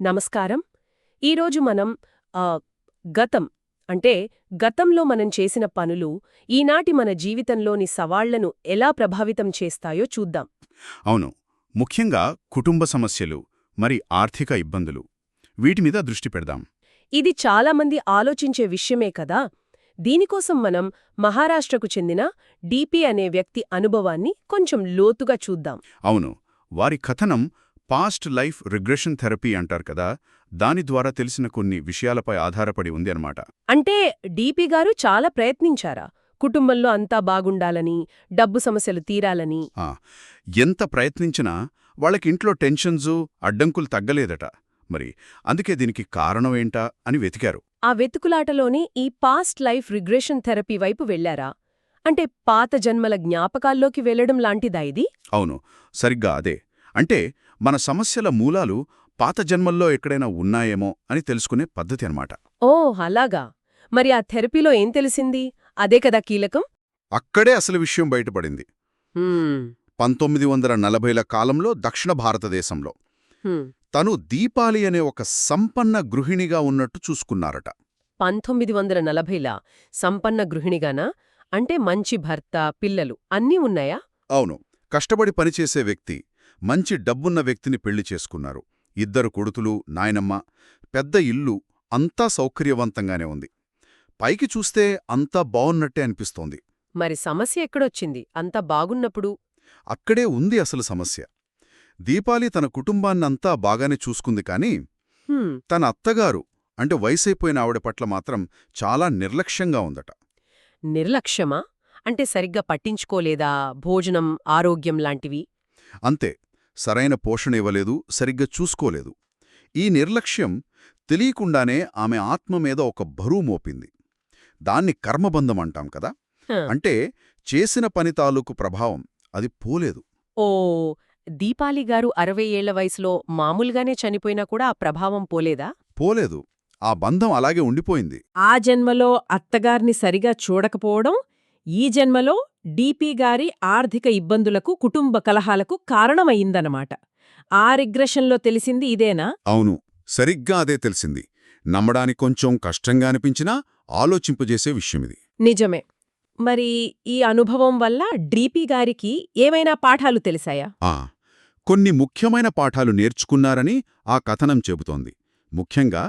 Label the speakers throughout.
Speaker 1: నమస్కారం. ఈరోజు మనం గతం అంటే గతంలో మనం చేసిన పనులు ఈనాటి మన జీవితంలోని సవాళ్ళను ఎలా ప్రభావితం చేస్తాయో చూద్దాం.
Speaker 2: అవును. ముఖ్యంగా కుటుంబ సమస్యలు మరి ఆర్థిక ఇబ్బందులు వీటి మీద దృష్టి పెడదాం.
Speaker 1: ఇది చాలామంది ఆలోచించే విషయమే కదా! దీనికోసం మనం మహారాష్ట్రకు చెందిన డిపి అనే వ్యక్తి అనుభవాన్ని కొంచెం లోతుగా చూద్దాం.
Speaker 2: అవును. వారి కథనం పాస్ట్ లైఫ్ రిగ్రెషన్ థెరపీ అంటారు కదా దాని ద్వారా తెలిసిన కొన్ని విషయాలపై ఆధారపడి ఉంది అన్నమాట.
Speaker 1: అంటే డిపి గారు చాలా ప్రయత్నించారా? కుటుంబంలో అంతా బాగుండాలని డబ్బు సమస్యలు తీరాలని?
Speaker 2: ఆ, ఎంత ప్రయత్నించినా వాళ్ళకి ఇంట్లో టెన్షన్సు అడ్డంకులు తగ్గలేదట. మరి అందుకే దీనికి కారణం ఏంటా అని వెతికారు.
Speaker 1: ఆ వెతుకులాటలోనే ఈ పాస్ట్ లైఫ్ రిగ్రెషన్ థెరపీ వైపు వెళ్ళారా అంటే పాత జన్మల జ్ఞాపకాల్లోకి వెళ్ళడం లాంటిదా ఇది?
Speaker 2: అవును సరిగ్గా అదే. అంటే మన సమస్యల మూలాలు పాత జన్మల్లో ఎక్కడైనా ఉన్నాయేమో అని తెలుసుకునే పద్ధతి అన్నమాట.
Speaker 1: ఓ అలాగా. మరి ఆ థెరపీలో ఏం తెలిసింది? అదే కదా కీలకం?
Speaker 2: అక్కడే అసలు విషయం బయటపడింది. పంతొమ్మిది వందల నలభైల కాలంలో దక్షిణ భారతదేశంలో. తను దీపాలి అనే ఒక సంపన్న గృహిణిగా ఉన్నట్టు చూసుకున్నారట.
Speaker 1: పంతొమ్మిది వందల నలభైలా సంపన్న గృహిణిగానా? అంటే మంచి భర్త పిల్లలు అన్నీ ఉన్నాయా?
Speaker 2: అవును. కష్టపడి పనిచేసే వ్యక్తి మంచి డబ్బున్న వ్యక్తిని పెళ్ళి చేసుకున్నారు. ఇద్దరు కొడుకులు నాయనమ్మ పెద్ద ఇల్లు అంతా సౌకర్యవంతంగానే ఉంది. పైకి చూస్తే అంతా బావున్నట్టే అనిపిస్తోంది.
Speaker 1: మరి సమస్య ఎక్కడొచ్చింది? అంత బాగున్నప్పుడు?
Speaker 2: అక్కడే ఉంది అసలు సమస్య. దీపాలి తన కుటుంబాన్నంతా బాగానే చూసుకుంది కానీ తన అత్తగారు అంటే వయసైపోయిన ఆవిడ పట్ల మాత్రం చాలా నిర్లక్ష్యంగా ఉందట.
Speaker 1: నిర్లక్ష్యమా? అంటే సరిగ్గా పట్టించుకోలేదా భోజనం ఆరోగ్యం లాంటివి?
Speaker 2: అంతే. సరైన పోషణ ఇవ్వలేదు సరిగ్గా చూసుకోలేదు. ఈ నిర్లక్ష్యం తెలియకుండానే ఆమె ఆత్మ మీద ఒక బరువు మోపింది. దాన్ని కర్మబంధం అంటాం కదా. అంటే చేసిన పని తాలూకు ప్రభావం అది పోలేదు.
Speaker 1: ఓ దీపాలి గారు అరవై ఏళ్ళ వయసులో మామూలుగానే చనిపోయినా కూడా ఆ ప్రభావం పోలేదా?
Speaker 2: పోలేదు. ఆ బంధం అలాగే ఉండిపోయింది.
Speaker 3: ఆ జన్మలో అత్తగారిని సరిగా చూడకపోవడం ఈ జన్మలో డీపీ గారి ఆర్థిక ఇబ్బందులకు కుటుంబ కలహాలకు కారణమయ్యిందనమాట ఆ రిగ్రెషన్లో తెలిసింది ఇదేనా?
Speaker 2: అవును. సరిగ్గా అదే తెలిసింది. నమ్మడానికి కొంచెం కష్టంగా అనిపించినా ఆలోచింపజేసే విషయమిది.
Speaker 3: నిజమే. మరి ఈ అనుభవం వల్ల డీపీ గారికి ఏమైనా పాఠాలు తెలిసాయా?
Speaker 2: ఆ. కొన్ని ముఖ్యమైన పాఠాలు నేర్చుకున్నారని ఆ కథనం చెబుతోంది. ముఖ్యంగా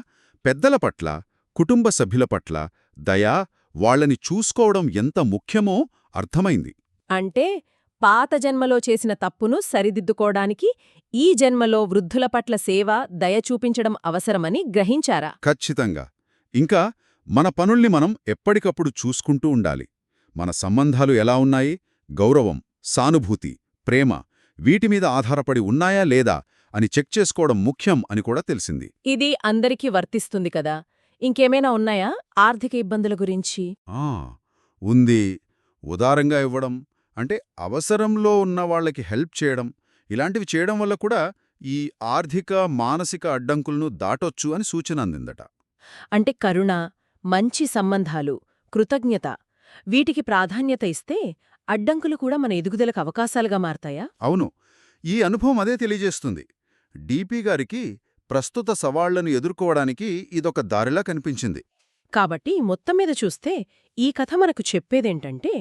Speaker 2: పెద్దల పట్ల కుటుంబ సభ్యుల పట్ల దయా వాళ్ళని చూసుకోవడం ఎంత ముఖ్యమో అర్థమైంది.
Speaker 3: అంటే పాత జన్మలో చేసిన తప్పును సరిదిద్దుకోవడానికి ఈ జన్మలో వృద్ధుల పట్ల సేవ దయ చూపించడం అవసరమని గ్రహించారా?
Speaker 2: ఖచ్చితంగా. ఇంకా మన పనుల్ని మనం ఎప్పటికప్పుడు చూసుకుంటూ ఉండాలి. మన సంబంధాలు ఎలా ఉన్నాయి? గౌరవం సానుభూతి ప్రేమ వీటిమీద ఆధారపడి ఉన్నాయా లేదా అని చెక్ చేసుకోవడం ముఖ్యం అని కూడా తెలిసింది.
Speaker 3: ఇది అందరికీ వర్తిస్తుంది కదా. ఇంకేమైనా ఉన్నాయా ఆర్థిక ఇబ్బందుల గురించి?
Speaker 2: ఆ ఉంది. ఉదారంగా ఇవ్వడం అంటే అవసరంలో ఉన్న వాళ్ళకి హెల్ప్ చేయడం ఇలాంటివి చేయడం వల్ల కూడా ఈ ఆర్థిక మానసిక అడ్డంకులను దాటొచ్చు అని సూచన అందిందట.
Speaker 3: అంటే కరుణ మంచి సంబంధాలు కృతజ్ఞత వీటికి ప్రాధాన్యత ఇస్తే అడ్డంకులు కూడా మన ఎదుగుదలకు అవకాశాలుగా మారతాయా?
Speaker 2: అవును. ఈ అనుభవం అదే తెలియజేస్తుంది. డీపీ గారికి ప్రస్తుత సవాళ్ళను ఎదుర్కోవడానికి ఇదొక దారిలా కనిపించింది.
Speaker 1: కాబట్టి మొత్తం మీద చూస్తే ఈ కథ మనకు చెప్పేదేంటంటే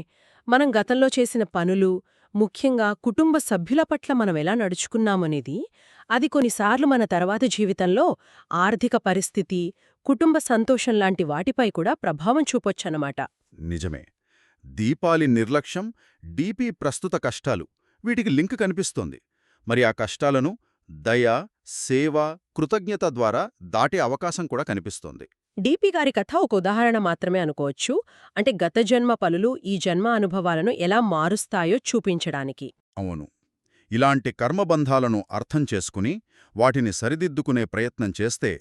Speaker 1: మనం గతంలో చేసిన పనులు ముఖ్యంగా కుటుంబ సభ్యుల పట్ల మనం ఎలా నడుచుకున్నామనేది అది కొన్నిసార్లు మన తర్వాత జీవితంలో ఆర్థిక పరిస్థితి కుటుంబ సంతోషం లాంటి వాటిపై కూడా ప్రభావం చూపొచ్చన్నమాట.
Speaker 2: నిజమే. దీపాలి నిర్లక్ష్యం డీపీ ప్రస్తుత కష్టాలు వీటికి లింక్ కనిపిస్తోంది. మరి ఆ కష్టాలను దయ సేవ కృతజ్ఞత ద్వారా దాటే అవకాశం కూడా కనిపిస్తోంది.
Speaker 1: డిపి గారి కథ ఒక ఉదాహరణ మాత్రమే అనుకోవచ్చు. అంటే గత జన్మ పనులు ఈ జన్మ అనుభవాలను ఎలా మారుస్తాయో చూపించడానికి.
Speaker 2: అవును. ఇలాంటి కర్మబంధాలను అర్థం చేసుకుని వాటిని సరిదిద్దుకునే ప్రయత్నం చేస్తే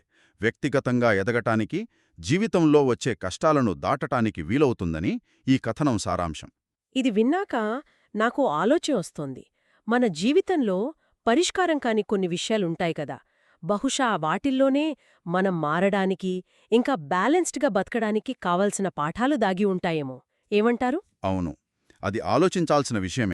Speaker 2: వ్యక్తిగతంగా ఎదగటానికి జీవితంలో వచ్చే కష్టాలను దాటటానికి వీలవుతుందని ఈ కథనం సారాంశం.
Speaker 1: ఇది విన్నాక నాకు ఆలోచన వస్తోంది. మన జీవితంలో పరిష్కారం కాని కొన్ని విషయాలుంటాయి కదా. బహుశా వాటిల్లోనే మనం మారడానికి ఇంకా బ్యాలెన్స్డ్గా బతకడానికి కావలసిన పాఠాలు దాగి ఉంటాయేమో. ఏమంటారు?
Speaker 2: అవును. అది ఆలోచించాల్సిన విషయమే.